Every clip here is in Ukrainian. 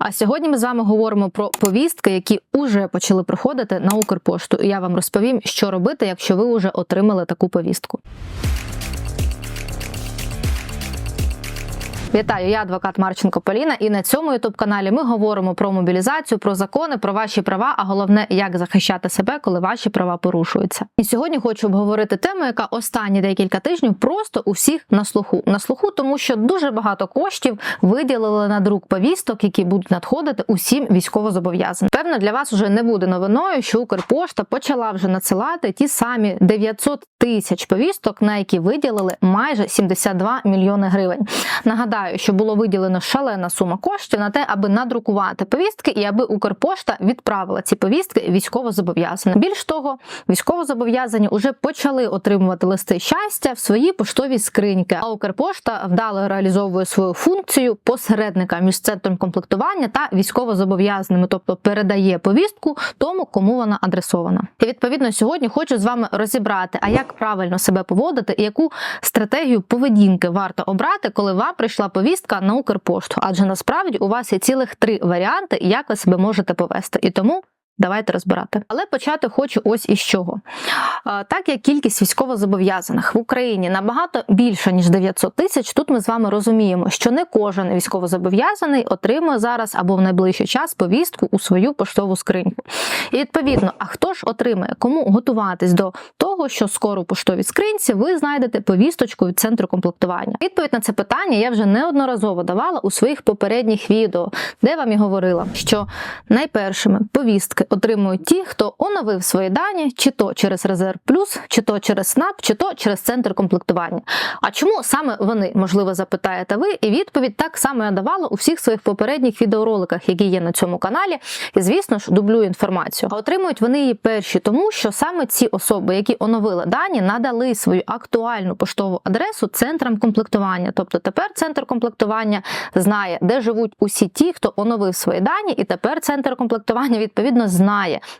А сьогодні ми з вами говоримо про повістки, які уже почали приходити на Укрпошту. І я вам розповім, що робити, якщо ви вже отримали таку повістку. Вітаю, я адвокат Марченко Поліна, і на цьому ютуб каналі ми говоримо про мобілізацію, про закони, про ваші права, а головне, як захищати себе, коли ваші права порушуються. І сьогодні хочу обговорити тему, яка останні декілька тижнів просто у всіх на слуху. На слуху, тому що дуже багато коштів виділили на друк повісток, які будуть надходити усім військовозобов'язаним. Певно, для вас вже не буде новиною, що Укрпошта почала вже надсилати ті самі 900 тисяч повісток, на які виділили майже 72 мільйони гривень. Нагадаю, що було виділено шалена сума коштів на те, аби надрукувати повістки і аби Укрпошта відправила ці повістки військовозобов'язаним. Більш того, військовозобов'язані вже почали отримувати листи щастя в свої поштові скриньки. А Укрпошта вдало реалізовує свою функцію посередника між центром комплектування та військовозобов'язаними, тобто передає повістку тому, кому вона адресована. І відповідно сьогодні хочу з вами розібрати, а як правильно себе поводити і яку стратегію поведінки варто обрати, коли вам прийшла повістка на Укрпошту. Адже насправді у вас є цілих три варіанти, як ви себе можете повести. І тому. Давайте розбирати. Але почати хочу ось із чого. Так як кількість військовозобов'язаних в Україні набагато більша, ніж 900 тисяч, тут ми з вами розуміємо, що не кожен військовозобов'язаний отримує зараз або в найближчий час повістку у свою поштову скриньку. І відповідно, а хто ж отримає, кому готуватись до того, що скоро у поштовій скринці ви знайдете повісточку від центру комплектування? Відповідь на це питання я вже неодноразово давала у своїх попередніх відео, де вам і говорила, що найпершими повістки отримують ті, хто оновив свої дані, чи то через резерв плюс, чи то через СНАП, чи то через центр комплектування. А чому саме вони, можливо, запитаєте ви? І відповідь так само я давала у всіх своїх попередніх відеороликах, які є на цьому каналі. І звісно ж дублюю інформацію. А отримують вони її перші, тому що саме ці особи, які оновили дані, надали свою актуальну поштову адресу центрам комплектування. Тобто тепер центр комплектування знає, де живуть усі ті, хто оновив свої дані, і тепер центр комплектування відповідно знає,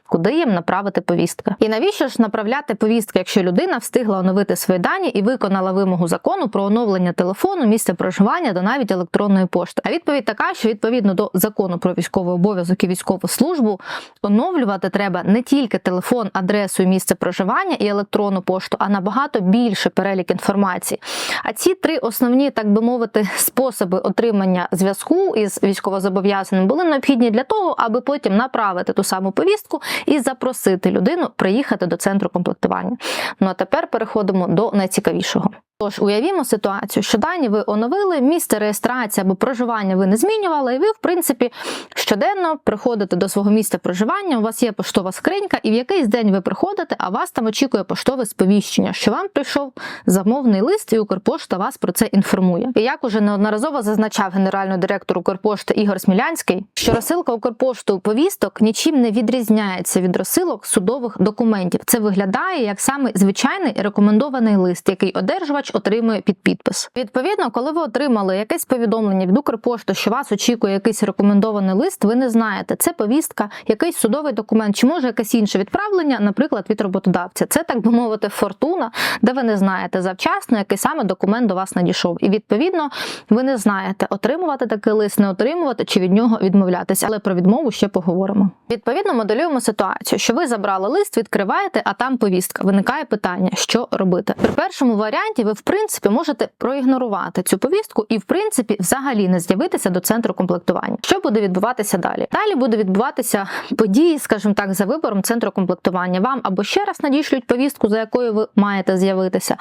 куди їм направити повістка. І навіщо ж направляти повістки, якщо людина встигла оновити свої дані і виконала вимогу закону про оновлення телефону, місця проживання та навіть електронної пошти? А відповідь така, що відповідно до закону про військовий обов'язок і військову службу оновлювати треба не тільки телефон, адресу і місце проживання і електронну пошту, а набагато більше перелік інформації. А ці три основні, так би мовити, способи отримання зв'язку із військовозобов'язаним були необхідні для того, аби потім направити ту саму повістку і запросити людину приїхати до центру комплектування. Ну а тепер переходимо до найцікавішого. Тож уявімо ситуацію, що дані ви оновили, місце реєстрації або проживання ви не змінювали, і ви, в принципі, щоденно приходите до свого місця проживання. У вас є поштова скринька, і в якийсь день ви приходите, а вас там очікує поштове сповіщення, що вам прийшов замовний лист, і Укрпошта вас про це інформує. І як уже неодноразово зазначав генеральний директор Укрпошти Ігор Смілянський, що розсилка Укрпошту повісток нічим не відрізняється від розсилок судових документів. Це виглядає як саме звичайний рекомендований лист, який одержувач отримує під підпис. Відповідно, коли ви отримали якесь повідомлення від Укрпошти, що вас очікує якийсь рекомендований лист, ви не знаєте, це повістка, якийсь судовий документ, чи може якесь інше відправлення, наприклад, від роботодавця. Це так би мовити, фортуна, де ви не знаєте завчасно, який саме документ до вас надійшов. І відповідно ви не знаєте, отримувати такий лист, не отримувати чи від нього відмовлятися. Але про відмову ще поговоримо. Відповідно, моделюємо ситуацію, що ви забрали лист, відкриваєте, а там повістка. Виникає питання, що робити. При першому варіанті ви в принципі можете проігнорувати цю повістку і, в принципі, взагалі не з'явитися до центру комплектування. Що буде відбуватися далі? Далі буде відбуватися події, скажімо так, за вибором центру комплектування. Вам або ще раз надішлють повістку, за якою ви маєте з'явитися,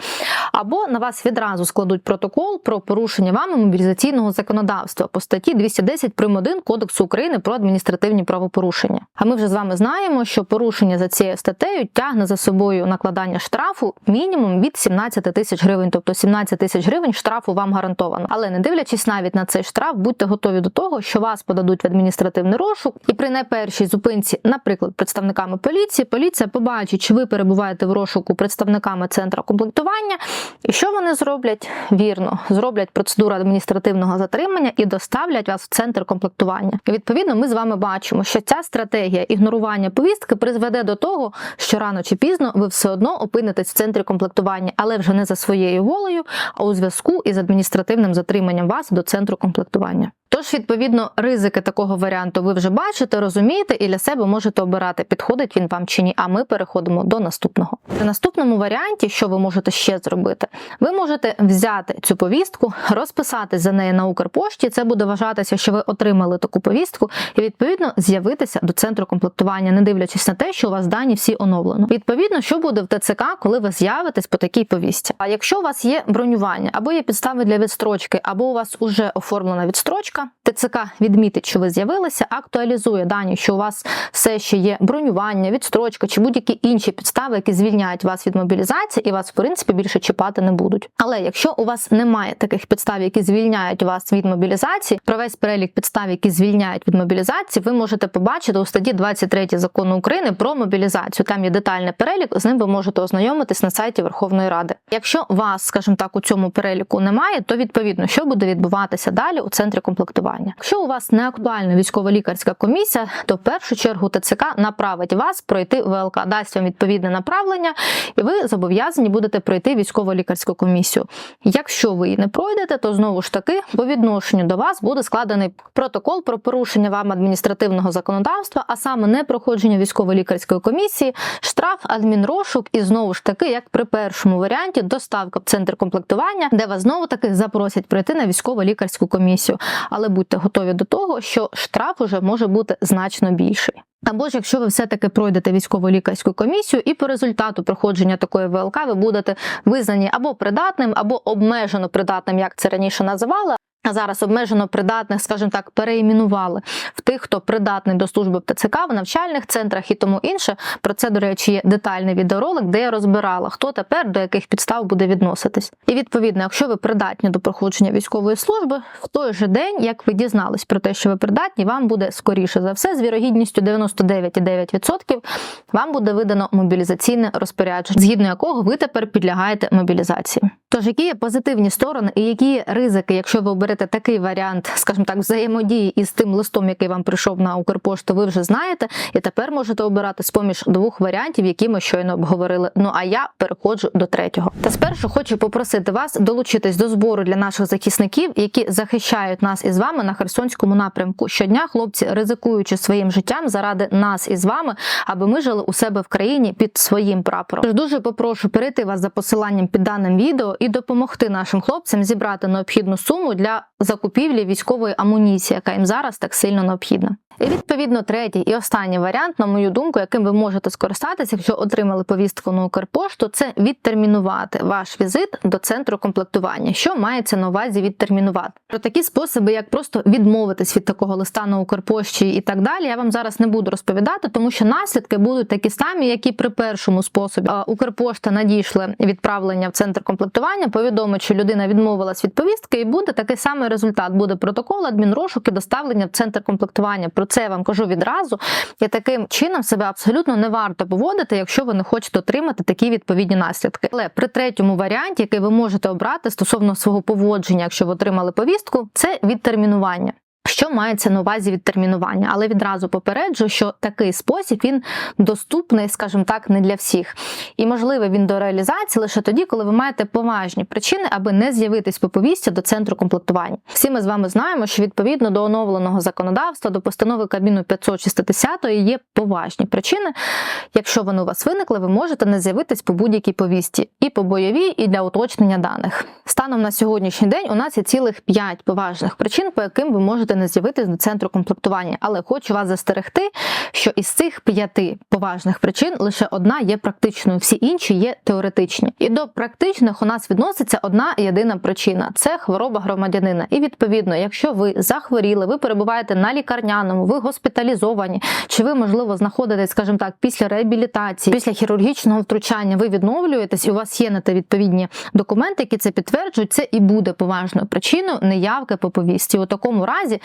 або на вас відразу складуть протокол про порушення вами мобілізаційного законодавства по статті 210 прим. 1 Кодексу України про адміністративні правопорушення. А ми вже з вами знаємо, що порушення за цією статтею тягне за собою накладання штрафу мінімум від 17 тисяч гривень, тобто 17 тисяч гривень штрафу вам гарантовано. Але не дивлячись навіть на цей штраф, будьте готові до того, що вас подадуть в адміністративний розшук, і при найпершій зупинці, наприклад, представниками поліції, поліція побачить, чи ви перебуваєте в розшуку представниками центру комплектування, і що вони зроблять? Вірно, зроблять процедуру адміністративного затримання і доставлять вас в центр комплектування. І відповідно, ми з вами бачимо, що ця стратегія ігнорування повістки призведе до того, що рано чи пізно ви все одно опинитесь в центрі комплектування, але вже не за своєю волею, а у зв'язку із адміністративним затриманням вас до центру комплектування. Тож, відповідно, ризики такого варіанту ви вже бачите, розумієте, і для себе можете обирати, підходить він вам чи ні. А ми переходимо до наступного. В наступному варіанті, що ви можете ще зробити, ви можете взяти цю повістку, розписати за неї на Укрпошті. Це буде вважатися, що ви отримали таку повістку, і відповідно з'явитися до центру комплектування, не дивлячись на те, що у вас дані всі оновлено. Відповідно, що буде в ТЦК, коли ви з'явитесь по такій повістці. А якщо у вас є бронювання або є підстави для відстрочки, або у вас уже оформлена відстрочка, ТЦК відмітить, що ви з'явилися, актуалізує дані, що у вас все ще є бронювання, відстрочка чи будь-які інші підстави, які звільняють вас від мобілізації, і вас в принципі більше чіпати не будуть. Але якщо у вас немає таких підстав, які звільняють вас від мобілізації, про весь перелік підстав, які звільняють від мобілізації, ви можете побачити у статті 23 закону України про мобілізацію. Там є детальний перелік, з ним ви можете ознайомитись на сайті Верховної Ради. Якщо вас, скажімо так, у цьому переліку немає, то відповідно що буде відбуватися далі у центрі комплектування. Якщо у вас не актуальна військово-лікарська комісія, то в першу чергу ТЦК направить вас пройти ВЛК, дасть вам відповідне направлення, і ви зобов'язані будете пройти військово-лікарську комісію. Якщо ви її не пройдете, то знову ж таки по відношенню до вас буде складений протокол про порушення вам адміністративного законодавства, а саме непроходження військово-лікарської комісії, штраф, адмінрошук і знову ж таки, як при першому варіанті, доставка в центр комплектування, де вас знову таки запросять пройти на військово-лікарську комісію. Але будьте готові до того, що штраф уже може бути значно більший. Або ж якщо ви все-таки пройдете військово-лікарську комісію, і по результату проходження такої ВЛК ви будете визнані або придатним, або обмежено придатним, як це раніше називали. Зараз обмежено придатних, скажімо так, переіменували в тих, хто придатний до служби в в навчальних центрах і тому інше. Про це, до речі, є детальний відеоролик, де я розбирала, хто тепер до яких підстав буде відноситись. І відповідно, якщо ви придатні до проходження військової служби, в той же день, як ви дізнались про те, що ви придатні, вам буде скоріше за все з вірогідністю 99,9% вам буде видано мобілізаційне розпорядження, згідно якого ви тепер підлягаєте мобілізації. Тож, які є позитивні сторони і які ризики, якщо ви оберете такий варіант, скажімо так, взаємодії із тим листом, який вам прийшов на Укрпошту, ви вже знаєте, і тепер можете обирати з поміж двох варіантів, які ми щойно обговорили. Ну а я переходжу до третього. Та спершу хочу попросити вас долучитись до збору для наших захисників, які захищають нас із вами на Херсонському напрямку. Щодня хлопці ризикуючи своїм життям заради нас із вами, аби ми жили у себе в країні під своїм прапором. Тож дуже попрошу перейти вас за посиланням під даним відео і допомогти нашим хлопцям зібрати необхідну суму для закупівлі військової амуніції, яка їм зараз так сильно необхідна. І відповідно третій і останній варіант, на мою думку, яким ви можете скористатися, якщо отримали повістку на Укрпошту, це відтермінувати ваш візит до центру комплектування. Що мається на увазі відтермінувати? Про такі способи, як просто відмовитись від такого листа на Укрпошті і так далі, я вам зараз не буду розповідати, тому що наслідки будуть такі самі, як і при першому способі. Укрпошта надійшли відправлення в центр комплектування, повідомить, що людина відмовилась від повістки, і буде такий самий результат. Буде протокол, адмінрошук і доставлення в центр комплектування. Про це я вам кажу відразу. І таким чином себе абсолютно не варто поводити, якщо ви не хочете отримати такі відповідні наслідки. Але при третьому варіанті, який ви можете обрати стосовно свого поводження, якщо ви отримали повістку, це відтермінування. Що мається на увазі відтермінування, але відразу попереджу, що такий спосіб він доступний, скажімо так, не для всіх. І можливий він до реалізації лише тоді, коли ви маєте поважні причини, аби не з'явитись по повісті до центру комплектування. Всі ми з вами знаємо, що відповідно до оновленого законодавства, до постанови Кабіну 560 є поважні причини. Якщо вони у вас виникли, ви можете не з'явитись по будь-якій повісті, і по бойовій, і для уточнення даних. Станом на сьогоднішній день у нас є цілих 5 поважних причин, по яким ви можете не з'явитись до центру комплектування. Але хочу вас застерегти, що із цих п'яти поважних причин лише одна є практичною, всі інші є теоретичні. І до практичних у нас відноситься одна єдина причина це хвороба громадянина. І відповідно, якщо ви захворіли, ви перебуваєте на лікарняному, ви госпіталізовані, чи ви, можливо, знаходитесь, скажімо так, після реабілітації, після хірургічного втручання, ви відновлюєтесь, і у вас є на те відповідні документи, які це підтверджують, це і буде поважною причиною неявки по повісті. У такому разі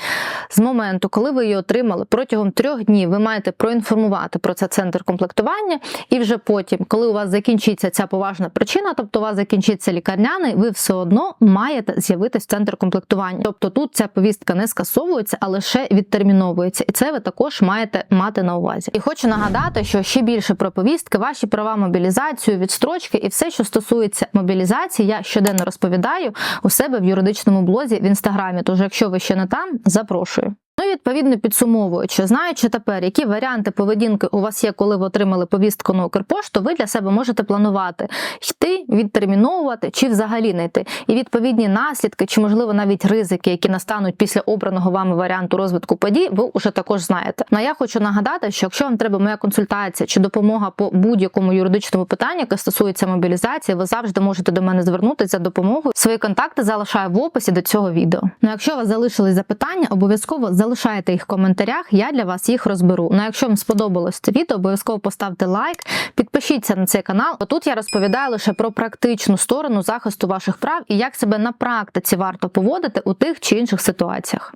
з моменту, коли ви її отримали, протягом трьох днів ви маєте проінформувати про це центр комплектування, і вже потім, коли у вас закінчиться ця поважна причина, тобто у вас закінчиться лікарняний, ви все одно маєте з'явитись в центр комплектування. Тобто тут ця повістка не скасовується, а лише відтерміновується, і це ви також маєте мати на увазі. І хочу нагадати, що ще більше про повістки, ваші права мобілізацію, відстрочки і все, що стосується мобілізації, я щоденно розповідаю у себе в юридичному блозі в інстаграмі. Тож, якщо ви ще не там, запрошую. Ну і відповідно підсумовуючи, знаючи тепер, які варіанти поведінки у вас є, коли ви отримали повістку на Укрпошту, ви для себе можете планувати йти, відтерміновувати чи взагалі не йти. І відповідні наслідки, чи можливо навіть ризики, які настануть після обраного вами варіанту розвитку подій, ви вже також знаєте. Ну а я хочу нагадати, що якщо вам треба моя консультація чи допомога по будь-якому юридичному питанню, яке стосується мобілізації, ви завжди можете до мене звернутися за допомогою. Свої контакти залишаю в описі до цього відео. Ну, якщо у вас залишились запитання, обов'язково залишайте їх в коментарях. Я для вас їх розберу. Ну, а якщо вам сподобалось це відео, обов'язково поставте лайк, підпишіться на цей канал. Тут я розповідаю лише про практичну сторону захисту ваших прав і як себе на практиці варто поводити у тих чи інших ситуаціях.